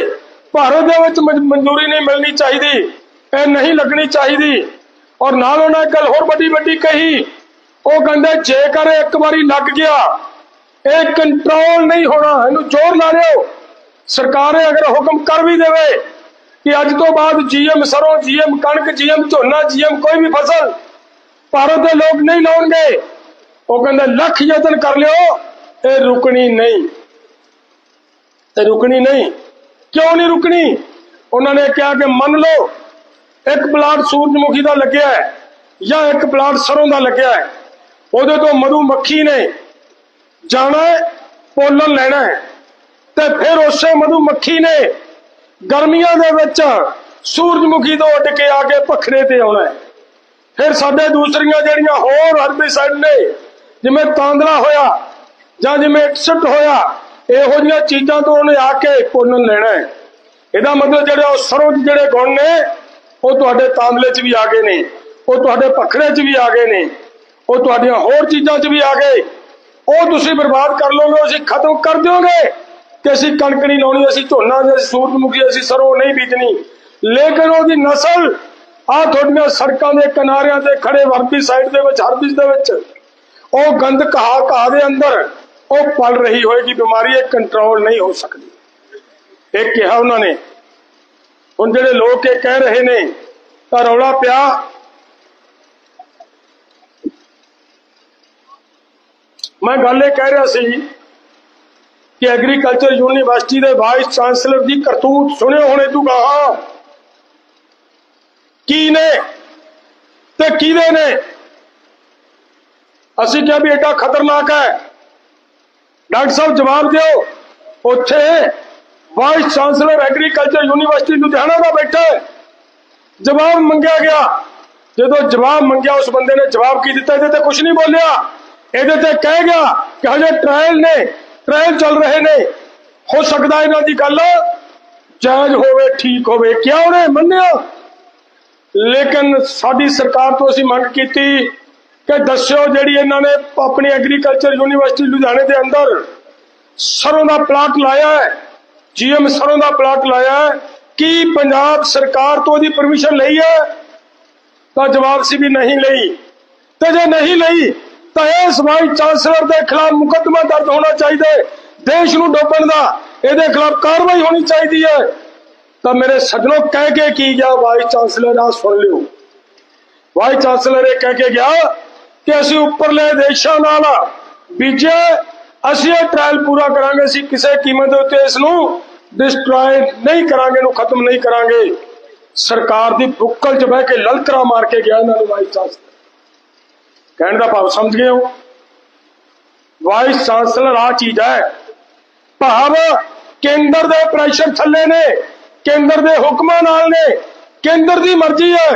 ਭਾਰਤ ਦੇ ਵਿੱਚ ਮਨਜ਼ੂਰੀ ਨਹੀਂ ਮਿਲਣੀ ਚਾਹੀਦੀ, ਇਹ ਨਹੀਂ ਲੱਗਣੀ ਚਾਹੀਦੀ। ਔਰ ਨਾਲ ਉਹਨਾਂ ਇੱਕ ਗੱਲ ਹੋਰ ਵੱਡੀ ਵੱਡੀ ਕਹੀ। ਉਹ ਕਹਿੰਦੇ, ਜੇਕਰ ਇੱਕ ਵਾਰੀ ਲੱਗ ਗਿਆ, ਇਹ ਕੰਟਰੋਲ ਨਹੀਂ ਹੋਣਾ, ਇਹਨੂੰ ਜ਼ੋਰ ਲਾ ਲਿਓ ਸਰਕਾਰ ਅਗਰ ਹੁਕਮ ਕਰ ਵੀ ਦੇਵੇ ਕਿ ਅੱਜ ਤੋਂ ਬਾਅਦ ਜੀਐਮ ਸਰੋਂ, ਜੀਐਮ ਕਣਕ, ਜੀਐਮ ਝੋਨਾ, ਜੀਐਮ ਕੋਈ ਵੀ ਫਸਲ ਭਾਰਤ ਦੇ ਲੋਕ ਨਹੀਂ ਲਾਉਣਗੇ। ਉਹ ਕਹਿੰਦੇ, ਲੱਖ ਯਤਨ ਕਰ ਲਿਓ, ਇਹ ਰੁਕਣੀ ਨਹੀਂ। ਤੇ ਰੁਕਣੀ ਨਹੀਂ। ਕਿਉਂ ਨਹੀਂ ਰੁਕਣੀ? ਉਹਨਾਂ ਨੇ ਕਿਹਾ ਕਿ ਮੰਨ ਲਓ ਇੱਕ ਪਲਾਟ ਸੂਰਜਮੁਖੀ ਦਾ ਲੱਗਿਆ ਹੈ ਜਾਂ ਇੱਕ ਪਲਾਟ ਸਰੋਂ ਦਾ ਲੱਗਿਆ ਹੈ? ਉਹਦੇ ਤੋਂ ਮਧੂ ਮੱਖੀ ਨੇ ਜਾਣਾ ਪੋਲਣ ਲੈਣਾ ਹੈ। ਤੇ ਫਿਰ ਉਸੇ ਮਧੂ ਮੱਖੀ ਨੇ ਗਰਮੀਆਂ ਦੇ ਵਿੱਚ ਸੂਰਜਮੁਖੀ ਤੋਂ ਉੱਡ ਕੇ ਆ ਕੇ ਪਖੜੇ ਤੇ ਆਉਣਾ ਹੈ। ਫਿਰ ਸਾਡੇ ਦੂਸਰੀਆਂ ਜਿਹੜੀਆਂ ਹੋਰ ਹਰਬੀਸਾਈਡ ਨੇ, ਜਿਵੇਂ ਤਾਂਦਰਾ ਹੋਇਆ ਜਾਂ ਜਿਵੇਂ ਐਕਸਟ ਹੋਇਆ, ਇਹੋ ਜਿਹੀਆਂ ਚੀਜ਼ਾਂ ਤੋਂ ਉਹਨੇ ਆ ਕੇ ਪੁੰਨ ਲੈਣਾ ਹੈ। ਇਹਦਾ ਮਤਲਬ ਜਿਹੜਾ ਉਹ ਸਰੋਂ ਜਿਹੜੇ ਗੁਣ ਨੇ ਉਹ ਤੁਹਾਡੇ ਤਾਂਦਲੇ 'ਚ ਵੀ ਆ ਗਏ ਨੇ। ਉਹ ਤੁਹਾਡੇ ਪਖੜੇ 'ਚ ਵੀ ਆ ਗਏ ਨੇ। ਉਹ ਤੁਹਾਡੀਆਂ ਹੋਰ ਚੀਜ਼ਾਂ 'ਚ ਵੀ ਆ ਗਏ। ਉਹ ਤੁਸੀਂ ਬਰਬਾਦ ਕਰ ਲਓਗੇ, ਅਸੀਂ ਖਤਮ ਕਰ ਦਿਓਗੇ। ਕਿ ਅਸੀਂ ਕਣਕ ਨਹੀਂ ਲਾਉਣੀ, ਅਸੀਂ ਝੋਨਾ ਜੇ ਸੂਰਜਮੁਖੀ, ਅਸੀਂ ਸਰੋਂ ਨਹੀਂ ਬੀਜਣੀ। ਲੇਕਿਨ ਉਹਦੀ ਨਸਲ ਆ ਤੁਹਾਡੀਆਂ ਸੜਕਾਂ ਦੇ ਕਿਨਾਰਿਆਂ ਤੇ ਖੜੇ ਵਰਪੀ ਸਾਈਡ ਦੇ ਵਿੱਚ, ਹਰਬੀਜ ਦੇ ਵਿੱਚ, ਉਹ ਗੰਦ ਕਹਾ ਕਹਾ ਦੇ ਅੰਦਰ, ਉਹ ਪਲ ਰਹੀ ਹੋਏਗੀ, ਬਿਮਾਰੀ ਇਹ ਕੰਟਰੋਲ ਨਹੀਂ ਹੋ ਸਕਦੀ। ਇਹ ਕਿਹਾ ਉਹਨਾਂ ਨੇ। ਹੁਣ ਜਿਹੜੇ ਲੋਕ ਇਹ ਕਹਿ ਰਹੇ ਨੇ, ਤਾਂ ਰੌਲਾ ਪਿਆ। ਮੈਂ ਗੱਲ ਇਹ ਕਹਿ ਰਿਹਾ ਸੀ ਕਿ ਐਗਰੀਕਲਚਰ ਯੂਨੀਵਰਸਿਟੀ ਦੇ ਵਾਈਸ ਚਾਂਸਲਰ ਦੀ ਕਰਤੂਤ ਸੁਣਿਓ ਹੋਣੇ ਤੂੰ ਕਹਾ ਕੀ ਨੇ ਤੇ ਕਿਹਦੇ ਨੇ? ਅਸੀਂ ਕਿਹਾ ਵੀ ਏਡਾ ਖਤਰਨਾਕ ਹੈ। ਡਾਕਟਰ ਸਾਹਿਬ ਜਵਾਬ ਦਿਓ, ਉੱਥੇ vice chancellor agriculture university Ludhiana ਦਾ ਬੈਠਾ ਹੈ। ਜਵਾਬ ਮੰਗਿਆ ਗਿਆ। ਜਦੋਂ ਜਵਾਬ ਮੰਗਿਆ, ਉਸ ਬੰਦੇ ਨੇ ਜਵਾਬ ਕੀ ਦਿੱਤਾ? ਇਹਦੇ ਤੇ ਕੁਝ ਨਹੀਂ ਬੋਲਿਆ। ਇਹਦੇ ਤੇ ਕਹਿ ਗਿਆ ਕਿ ਹਜੇ ਟ੍ਰਾਇਲ ਨੇ ਟ੍ਰਾਇਲ ਚੱਲ ਰਹੇ ਨੇ। ਹੋ ਸਕਦਾ ਇਹਨਾਂ ਦੀ ਗੱਲ ਜਾਇਜ਼ ਹੋਵੇ, ਠੀਕ ਹੋਵੇ। ਕਿਆ ਉਹਨੇ ਮੰਨਿਆ? ਲੇਕਿਨ ਸਾਡੀ ਸਰਕਾਰ ਤੋਂ ਅਸੀਂ ਮੰਗ ਕੀਤੀ ਕਿ ਦੱਸਿਓ ਜਿਹੜੀ ਇਹਨਾਂ ਨੇ ਆਪਣੀ ਐਗਰੀਕਲਚਰ ਯੂਨੀਵਰਸਿਟੀ ਲੁਧਿਆਣੇ ਦੇ ਅੰਦਰ ਸਰੋਂ ਦਾ ਪਲਾਟ ਲਾਇਆ ਹੈ। ਜੀਐਮ ਸਰੋਂ ਦਾ ਪਲਾਟ ਲਾਇਆ ਕੀ ਪੰਜਾਬ ਸਰਕਾਰ ਤੋਂ ਉਹਦੀ ਪਰਮਿਸ਼ਨ ਲਈ ਹੈ? ਤਾਂ ਜਵਾਬ ਸੀ ਵੀ ਨਹੀਂ ਲਈ। ਤੇ ਜੇ ਨਹੀਂ ਲਈ, ਤਾਂ ਇਸ ਵਾਈਸ ਚਾਂਸਲਰ ਦੇ ਖਿਲਾਫ ਮੁਕੱਦਮਾ ਦਰਜ ਹੋਣਾ ਚਾਹੀਦਾ ਹੈ। ਦੇਸ਼ ਨੂੰ ਡੋਬਣ ਦਾ ਇਹਦੇ ਖਿਲਾਫ ਕਾਰਵਾਈ ਹੋਣੀ ਚਾਹੀਦੀ ਹੈ। ਤਾਂ ਮੇਰੇ ਸੱਜਣੋਂ, ਕਹਿ ਕੇ ਕੀ ਗਿਆ ਵਾਈਸ ਚਾਂਸਲਰ? ਆ ਸੁਣ ਲਿਓ। ਵਾਈਸ ਚਾਂਸਲਰ ਇਹ ਕਹਿ ਕੇ ਗਿਆ ਕਿ ਅਸੀਂ ਉੱਪਰਲੇ ਦੇਸ਼ਾਂ ਨਾਲ ਬੀਜੇ ਅਸੀਂ ਇਹ ਟ੍ਰਾਇਲ ਪੂਰਾ ਕਰਾਂਗੇ, ਅਸੀਂ ਕਿਸੇ ਕੀਮਤ ਦੇ ਉੱਤੇ ਇਸ ਨੂੰ ਡਿਸਟਰੋਏ ਨਹੀਂ ਕਰਾਂਗੇ ਨੂੰ ਖਤਮ ਨਹੀਂ ਕਰਾਂਗੇ। ਸਰਕਾਰ ਦੀ ਬੁੱਕਲ 'ਚ ਬਹਿ ਕੇ ਲਲਕਰਾ ਮਾਰ ਕੇ ਗਿਆ ਇਹਨਾਂ ਨੂੰ ਵਾਈਸ ਚਾਂਸਲਰ। ਕਹਿਣ ਦਾ ਭਾਵ ਸਮਝ ਗਏ ਹੋ? ਵਾਈਸ ਚਾਂਸਲਰ ਆ ਚੀਜ਼ ਹੈ। ਭਾਵ ਕੇਂਦਰ ਦੇ ਪ੍ਰੈਸ਼ਰ ਥੱਲੇ ਨੇ, ਕੇਂਦਰ ਦੇ ਹੁਕਮਾਂ ਨਾਲ ਨੇ, ਕੇਂਦਰ ਦੀ ਮਰਜ਼ੀ ਹੈ।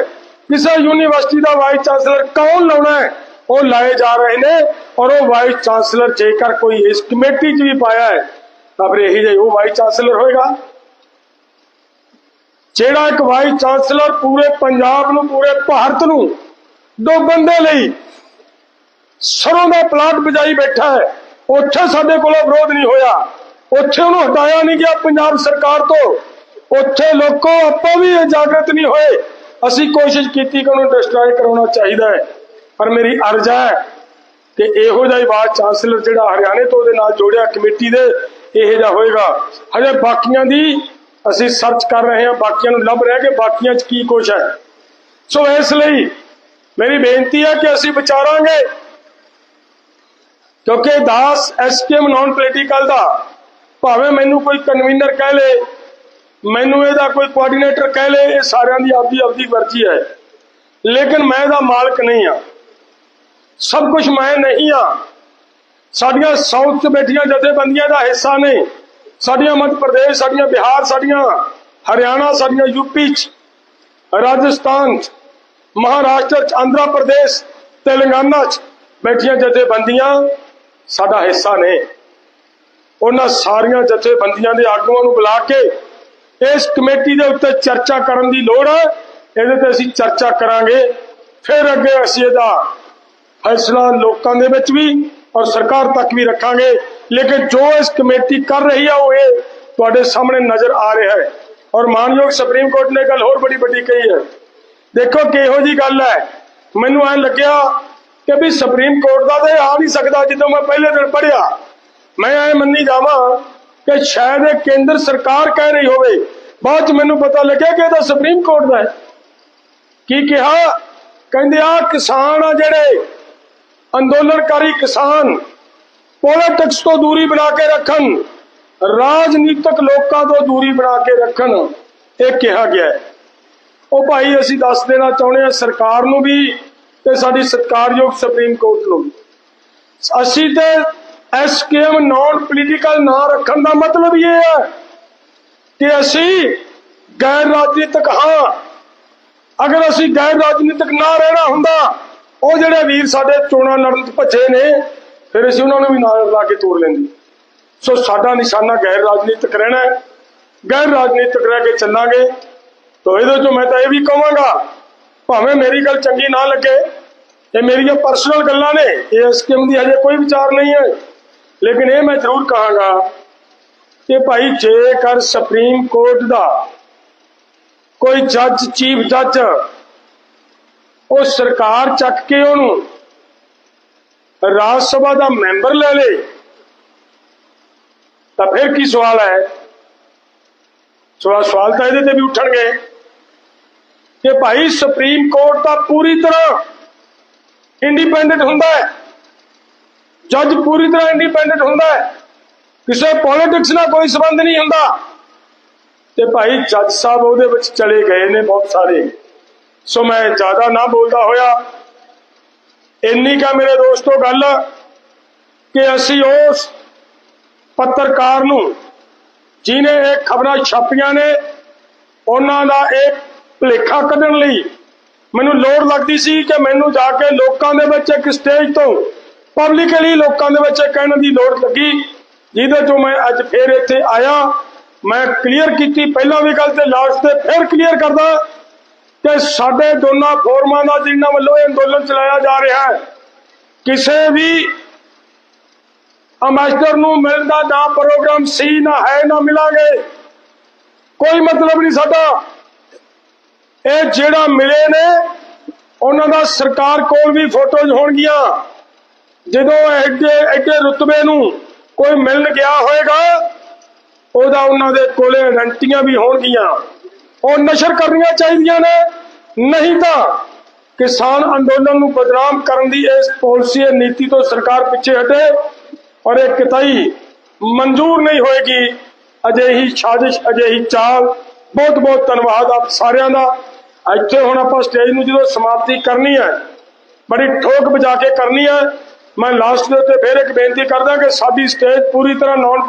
ਕਿਸੇ ਯੂਨੀਵਰਸਿਟੀ ਦਾ ਵਾਈਸ ਚਾਂਸਲਰ ਕੌਣ ਲਾਉਣਾ ਹੈ? ਉਹ ਲਾਏ ਜਾ ਰਹੇ ਨੇ ਔਰ ਉਹ ਵਾਈਸ ਚਾਂਸਲਰ ਜੇਕਰ ਕੋਈ ਇਸ ਕਮੇਟੀ 'ਚ ਵੀ ਪਾਇਆ ਹੈ ਤਾਂ ਫਿਰ ਇਹੀ ਜਿਹਾ ਉਹ ਵਾਈਸ ਚਾਂਸਲਰ ਹੋਏਗਾ। ਜਿਹੜਾ ਇੱਕ ਵਾਈਸ ਚਾਂਸਲਰ ਪੂਰੇ ਪੰਜਾਬ ਨੂੰ, ਪੂਰੇ ਭਾਰਤ ਨੂੰ ਡੋਬਣ ਦੇ ਲਈ ਸਰੋਂ ਦਾ ਪਲਾਟ ਬਜਾਈ ਬੈਠਾ ਹੈ, ਉੱਥੇ ਸਾਡੇ ਕੋਲੋਂ ਵਿਰੋਧ ਨਹੀਂ ਹੋਇਆ। ਉੱਥੇ ਉਹਨੂੰ ਹਟਾਇਆ ਨਹੀਂ ਗਿਆ ਪੰਜਾਬ ਸਰਕਾਰ ਤੋਂ। ਉੱਥੇ ਲੋਕੋ ਆਪਾਂ ਵੀ ਇਹ ਜਾਗਰਤ ਨਹੀਂ ਹੋਏ। ਅਸੀਂ ਕੋਸ਼ਿਸ਼ ਕੀਤੀ ਕਿ ਉਹਨੂੰ ਡਿਸਟਰੋਏ ਕਰਾਉਣਾ ਚਾਹੀਦਾ ਹੈ, ਪਰ ਮੇਰੀ ਅਰਜ਼ ਹੈ ਕਿ ਇਹੋ ਜਿਹਾ ਹੀ ਵਾਈਸ ਚਾਂਸਲਰ ਜਿਹੜਾ ਹਰਿਆਣੇ ਤੋਂ ਉਹਦੇ ਨਾਲ ਜੋੜਿਆ ਕਮੇਟੀ ਦੇ ਇਹੋ ਜਿਹਾ ਹੋਏਗਾ। ਹਜੇ ਬਾਕੀਆਂ ਦੀ ਅਸੀਂ ਸਰਚ ਕਰ ਰਹੇ ਹਾਂ, ਬਾਕੀਆਂ ਨੂੰ ਲੱਭ ਰਹੇ ਕਿ ਬਾਕੀਆਂ 'ਚ ਕੀ ਕੁਛ ਹੈ। ਸੋ ਇਸ ਲਈ ਮੇਰੀ ਬੇਨਤੀ ਹੈ ਕਿ ਅਸੀਂ ਵਿਚਾਰਾਂਗੇ। ਕਿਉਂਕਿ ਦਾਸ S K M non political ਦਾ ਭਾਵੇਂ ਮੈਨੂੰ ਕੋਈ ਕਨਵੀਨਰ ਕਹਿ ਲੇ, ਮੈਨੂੰ ਇਹਦਾ ਕੋਈ ਕੋਆਰਡੀਨੇਟਰ ਕਹਿ ਲੇ, ਇਹ ਸਾਰਿਆਂ ਦੀ ਆਪਦੀ ਆਪਦੀ ਮਰਜ਼ੀ ਹੈ। ਲੇਕਿਨ ਮੈਂ ਇਹਦਾ ਮਾਲਕ ਨਹੀਂ ਆ ਸਭ ਕੁਝ ਮੈਂ ਨਹੀਂ ਆ ਸਾਡੀਆਂ ਸਾਊਥ 'ਚ ਬੈਠੀਆਂ ਜਥੇਬੰਦੀਆਂ ਦਾ ਹਿੱਸਾ ਨੇ। ਸਾਡੀਆਂ ਮੱਧ ਪ੍ਰਦੇਸ਼, ਸਾਡੀਆਂ ਬਿਹਾਰ, ਸਾਡੀਆਂ ਹਰਿਆਣਾ, ਸਾਡੀਆਂ ਯੂਪੀ 'ਚ, ਰਾਜਸਥਾਨ 'ਚ, ਮਹਾਰਾਸ਼ਟਰ 'ਚ, ਆਂਧਰਾ ਪ੍ਰਦੇਸ਼, ਤੇਲੰਗਾਨਾ 'ਚ ਬੈਠੀਆਂ ਜਥੇਬੰਦੀਆਂ ਸਾਡਾ ਹਿੱਸਾ ਨੇ। ਉਹਨਾਂ ਸਾਰੀਆਂ ਜਥੇਬੰਦੀਆਂ ਦੇ ਆਗੂਆਂ ਨੂੰ ਬੁਲਾ ਕੇ ਇਸ ਕਮੇਟੀ ਦੇ ਉੱਤੇ ਚਰਚਾ ਕਰਨ ਦੀ ਲੋੜ ਹੈ। ਇਹਦੇ ਤੇ ਅਸੀਂ ਚਰਚਾ ਕਰਾਂਗੇ। ਫਿਰ ਅੱਗੇ ਅਸੀਂ ਇਹਦਾ ਫੈਸਲਾ ਲੋਕਾਂ ਦੇ ਵਿੱਚ ਵੀ ਔਰ ਸਰਕਾਰ ਤੱਕ ਵੀ ਰੱਖਾਂਗੇ। ਲੇਕਿਨ ਜੋ ਇਸ ਕਮੇਟੀ ਕਰ ਰਹੀ ਹੈ ਉਹ ਇਹ ਤੁਹਾਡੇ ਸਾਹਮਣੇ ਨਜ਼ਰ ਆ ਰਿਹਾ ਹੈ। ਔਰ ਮਾਨਯੋਗ ਸੁਪਰੀਮ ਕੋਰਟ ਨੇ ਗੱਲ ਹੋਰ ਬੜੀ ਵੱਡੀ ਕਹੀ ਹੈ। ਦੇਖੋ ਕਿਹੋ ਜੀ ਗੱਲ ਹੈ। ਮੈਨੂੰ ਐ ਲੱਗਿਆ ਕਿ ਵੀ ਸੁਪਰੀਮ ਕੋਰਟ ਦਾ ਤੇ ਆ ਨਹੀਂ ਸਕਦਾ ਜਦੋਂ ਮੈਂ ਪਹਿਲੇ ਦਿਨ ਪੜਿਆ ਮੈਂ ਐ ਮੰਨੀ ਜਾਵਾਂ ਕਿ ਸ਼ਾਇਦ ਇਹ ਕੇਂਦਰ ਸਰਕਾਰ ਕਹਿ ਰਹੀ ਹੋਵੇ। ਬਾਅਦ ਚ ਮੈਨੂੰ ਪਤਾ ਲੱਗਿਆ ਕਿ ਇਹ ਤਾਂ ਸੁਪਰੀਮ ਕੋਰਟ ਦਾ ਹੈ। ਕੀ ਕਿਹਾ? ਕਹਿੰਦੇ ਆ ਕਿਸਾਨ ਆ ਜਿਹੜੇ ਅੰਦੋਲਨਕਾਰੀ ਕਿਸਾਨ ਪੋਲਿਟਿਕਸ ਤੋਂ ਦੂਰੀ ਬਣਾ ਕੇ ਰੱਖਣ, ਰਾਜਨੀਤਿਕ ਲੋਕਾਂ ਤੋਂ ਦੂਰੀ ਬਣਾ ਕੇ ਰੱਖਣ, ਇਹ ਕਿਹਾ ਗਿਆ ਉਹ ਭਾਈ, ਅਸੀਂ ਦੱਸ ਦੇਣਾ ਚਾਹੁੰਦੇ ਹਾਂ, ਸਰਕਾਰ ਨੂੰ ਵੀ ਤੇ ਸਾਡੀ ਸਤਿਕਾਰਯੋਗ ਸੁਪਰੀਮ ਕੋਰਟ ਨੂੰ ਵੀ। ਅਸੀਂ ਤੇ ਐਸਕੇਐਮ ਨਾਨ ਪੋਲੀਟੀਕਲ ਨਾ ਰੱਖਣ ਦਾ ਮਤਲਬ ਇਹ ਹੈ ਕਿ ਅਸੀਂ ਗੈਰ ਰਾਜਨੀਤਿਕ ਹਾਂ। ਅਗਰ ਅਸੀਂ ਗੈਰ ਰਾਜਨੀਤਿਕ ਨਾ ਰਹਿਣਾ ਹੁੰਦਾ ਉਹ ਜਿਹੜੇ ਵੀਰ ਸਾਡੇ ਚੋਣਾਂ ਲੜਨ ਚ ਭੱਜੇ ਨੇ, ਫਿਰ ਅਸੀਂ ਉਹਨਾਂ ਨੂੰ ਵੀ ਨਾਲ ਲਾ ਕੇ ਤੋੜ ਲੈਂਦੇ। ਸੋ ਸਾਡਾ ਨਿਸ਼ਾਨਾ ਗੈਰ ਰਾਜਨੀਤਿਕ ਰਹਿਣਾ ਹੈ। ਗੈਰ ਰਾਜਨੀਤਿਕ ਰਹਿ ਕੇ ਚੱਲਾਂਗੇ। ਤੋ ਇਹਦੇ ਚੋਂ ਮੈਂ ਤਾਂ ਇਹ ਵੀ ਕਹਾਂਗਾ, ਭਾਵੇਂ ਮੇਰੀ ਗੱਲ ਚੰਗੀ ਨਾ ਲੱਗੇ, ਇਹ ਮੇਰੀਆਂ ਪਰਸਨਲ ਗੱਲਾਂ ਨੇ, ਇਹ ਕਿਮ ਦੀ ਹਜੇ ਕੋਈ ਵਿਚਾਰ ਨਹੀਂ ਹੈ। ਲੇਕਿਨ ਇਹ ਮੈਂ ਜ਼ਰੂਰ ਕਹਾਂਗਾ ਕਿ ਭਾਈ, ਜੇਕਰ ਸੁਪਰੀਮ ਕੋਰਟ ਦਾ ਕੋਈ ਜੱਜ ਚੀਫ ਜੱਜ ਉਹ ਸਰਕਾਰ ਚੱਕ ਕੇ ਉਹਨੂੰ ਰਾਜ ਸਭਾ ਦਾ ਮੈਂਬਰ ਲੈ ਲੇ, ਤਾਂ ਫਿਰ ਕੀ ਸਵਾਲ ਹੈ? ਸਵਾਲ ਸਵਾਲ ਤਾਂ ਇਹਦੇ ਤੇ ਵੀ ਉੱਠਣਗੇ ਕਿ ਭਾਈ ਸੁਪਰੀਮ ਕੋਰਟ ਤਾਂ ਪੂਰੀ ਤਰ੍ਹਾਂ ਇੰਡੀਪੈਂਡੈਂਟ ਹੁੰਦਾ ਹੈ। ਜੱਜ ਪੂਰੀ ਤਰ੍ਹਾਂ ਇੰਡੀਪੈਂਡੈਂਟ ਹੁੰਦਾ ਹੈ। ਕਿਸੇ ਪੋਲਿਟਿਕਸ ਨਾਲ ਕੋਈ ਸੰਬੰਧ ਨਹੀਂ ਹੁੰਦਾ। ਤੇ ਭਾਈ ਜੱਜ ਸਾਹਿਬ ਉਹਦੇ ਵਿੱਚ ਚਲੇ ਗਏ ਨੇ ਬਹੁਤ ਸਾਰੇ। ਸੋ ਮੈਂ ਜ਼ਿਆਦਾ ਨਾ ਬੋਲਦਾ ਹੋਇਆ। ਇੰਨੀ ਕਾ ਮੇਰੇ ਦੋਸਤੋ ਗੱਲ ਕਿ ਅਸੀਂ ਉਸ ਪੱਤਰਕਾਰ ਨੂੰ ਜਿਨੇ ਇਹ ਖਬਰਾਂ ਛਾਪੀਆਂ ਨੇ, ਉਹਨਾਂ ਦਾ ਇਹ ਭੁਲੇਖਾ ਕੱਢਣ ਲਈ ਮੈਨੂੰ ਲੋੜ ਲੱਗਦੀ ਸੀ ਕਿ ਮੈਨੂੰ ਜਾ ਕੇ ਲੋਕਾਂ ਦੇ ਵਿੱਚ ਇੱਕ ਸਟੇਜ ਤੋਂ ਪਬਲਿਕਲੀ ਲੋਕਾਂ ਦੇ ਵਿੱਚ ਕਹਿਣ ਦੀ ਲੋੜ ਲੱਗੀ, ਜਿਹਦੇ ਤੋਂ ਮੈਂ ਅੱਜ ਫੇਰ ਇੱਥੇ ਆਇਆ। ਮੈਂ ਕਲੀਅਰ ਕੀਤੀ, ਪਹਿਲਾਂ ਵੀ ਗੱਲ ਤੇ ਲਾਸਟ ਤੇ ਫਿਰ ਕਲੀਅਰ ਕਰਦਾ। ਕਿ ਸਾਡੇ ਦੋਨਾਂ ਫੋਰਮਾਂ ਦਾ ਜਿਨ੍ਹਾਂ ਵੱਲੋਂ ਇਹ ਅੰਦੋਲਨ ਚਲਾਇਆ ਜਾ ਰਿਹਾ ਹੈ, ਕਿਸੇ ਵੀ ਅੰਬੈਸਡਰ ਨੂੰ ਮਿਲਦਾ ਨਾ ਪ੍ਰੋਗਰਾਮ ਸੀ, ਨਾ ਹੈ, ਨਾ ਮਿਲਾਂਗੇ। ਕੋਈ ਮਤਲਬ ਨਹੀਂ ਸਾਡਾ। ਇਹ ਜਿਹੜਾ ਮਿਲੇ ਨੇ, ਉਹਨਾਂ ਦਾ ਸਰਕਾਰ ਕੋਲ ਵੀ ਫੋਟੋਜ਼ ਹੋਣਗੀਆਂ। ਜਦੋਂ ਐਡੇ ਐਡੇ ਰੁਤਬੇ ਨੂੰ ਕੋਈ ਮਿਲਣ ਗਿਆ ਹੋਏਗਾ, ਉਹਦਾ ਉਹਨਾਂ ਦੇ ਕੋਲੇ ਗਰੰਟੀਆਂ ਵੀ ਹੋਣਗੀਆਂ। ਉਹ ਨਸ਼ਰ ਕਰਨੀਆਂ ਚਾਹੀਦੀਆਂ ਨੇ। ਨਹੀਂ ਤਾਂ ਕਿਸਾਨ ਅੰਦੋਲਨ ਨੂੰ ਬਦਨਾਮ ਕਰਨ ਦੀ ਇਸ ਪਾਲਿਸੀ ਇਹ ਨੀਤੀ ਤੋਂ ਸਰਕਾਰ ਪਿੱਛੇ ਹਟੇ ਔਰ ਇਹ ਕਿਤਾਈ ਮਨਜ਼ੂਰ ਨਹੀਂ ਹੋਏਗੀ। ਅਜਿਹੀ ਸਾਜ਼ਿਸ਼, ਅਜਿਹੀ ਚਾਲ ਬਹੁਤ ਬਹੁਤ ਧੰਨਵਾਦ ਆਪ ਸਾਰਿਆਂ ਦਾ। ਇੱਥੇ ਹੁਣ ਆਪਾਂ ਸਟੇਜ ਨੂੰ ਜਦੋਂ ਸਮਾਪਤੀ ਕਰਨੀ ਹੈ, ਬੜੀ ਠੋਕ ਵਜਾ ਕੇ ਕਰਨੀ ਹੈ, ਮੈਂ ਲਾਸਟ ਦੇ ਉੱਤੇ ਫਿਰ ਇੱਕ ਬੇਨਤੀ ਕਰਦਾ ਕਿ ਸਾਡੀ ਸਟੇਜ ਪੂਰੀ ਤਰ੍ਹਾਂ ਨਾਨ